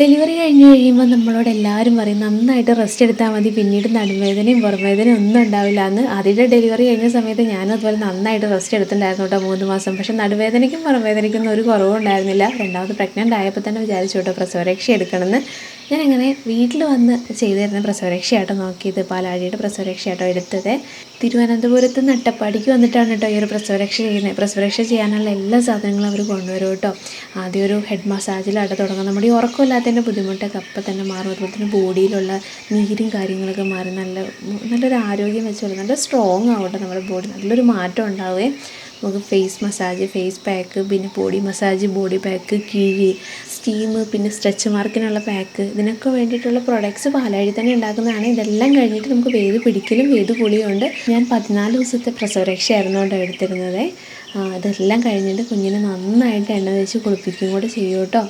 Delivery കഴിഞ്ഞ് കഴിയുമ്പോൾ നമ്മളോട് എല്ലാവരും പറയും നന്നായിട്ട് റെസ്റ്റ് എടുത്താൽ മതി. പിന്നീട് നടുവേദനയും പുറമേദനയും ഒന്നും ഉണ്ടാവില്ല. എന്ന് അതിന്റെ ഡെലിവറി കഴിഞ്ഞ സമയത്ത് ഞാനും അതുപോലെ നന്നായിട്ട് റെസ്റ്റ് എടുത്തിട്ടുണ്ടായിരുന്നു കേട്ടോ മൂന്ന് മാസം. പക്ഷേ നടുവേദനയ്ക്കും പുറമേദനയ്ക്കൊന്നും ഒരു കുറവും ഉണ്ടായിരുന്നില്ല. രണ്ടാമത് പ്രഗ്നന്റ് ആയപ്പോൾ തന്നെ വിചാരിച്ചു കേട്ടോ പ്രസവരക്ഷ എടുക്കണമെന്ന്. ഞാൻ അങ്ങനെ വീട്ടിൽ വന്ന് ചെയ്തിരുന്ന പ്രസവരക്ഷയായിട്ടോ നോക്കിയത് പാലാഴിയുടെ പ്രസവരക്ഷയാട്ടോ എടുത്തത്. തിരുവനന്തപുരത്ത് നിന്ന് അട്ടപ്പാടിക്ക് വന്നിട്ടാണ് കേട്ടോ ഈ ഒരു പ്രസവരക്ഷ ചെയ്യുന്നത്. പ്രസവരക്ഷ ചെയ്യാനുള്ള എല്ലാ സാധനങ്ങളും അവർ കൊണ്ടുവരും കേട്ടോ ആദ്യം ഒരു ഹെഡ് മസാജിലാണ് തുടങ്ങും. നമ്മുടെ ഈ ഉറക്കമില്ലാത്തതിന്റെ ബുദ്ധിമുട്ടൊക്കെ അപ്പം തന്നെ മാറും. അതുപോലെ തന്നെ ബോഡിയിലുള്ള നീരും കാര്യങ്ങളൊക്കെ മാറി നല്ല നല്ലൊരു ആരോഗ്യം വെച്ചോളൂ നല്ല സ്ട്രോങ് ആവട്ടെ നമ്മുടെ ബോഡി നല്ലൊരു മാറ്റം ഉണ്ടാവുകയും നമുക്ക് ഫേസ് മസാജ് ഫേസ് പാക്ക് പിന്നെ ബോഡി മസാജ് ബോഡി പാക്ക് കിഴി സ്റ്റീം പിന്നെ സ്ട്രെച്ച് മാർക്കിനുള്ള പാക്ക് ഇതിനൊക്കെ വേണ്ടിയിട്ടുള്ള പ്രൊഡക്ട്സ് പാലാഴി തന്നെ ഉണ്ടാക്കുന്നതാണ്. ഇതെല്ലാം കഴിഞ്ഞിട്ട് നമുക്ക് വേത് പിടിക്കലും വേത് പൊളിയുമുണ്ട് ഞാൻ പതിനാല് ദിവസത്തെ പ്രസവരക്ഷയായിരുന്നു കേട്ടോ എടുത്തിരുന്നത്. ഇതെല്ലാം കഴിഞ്ഞിട്ട് കുഞ്ഞിനെ നന്നായിട്ട് എണ്ണ തേച്ച് കുളിപ്പിക്കുകയും കൂടെ ചെയ്യും കേട്ടോ.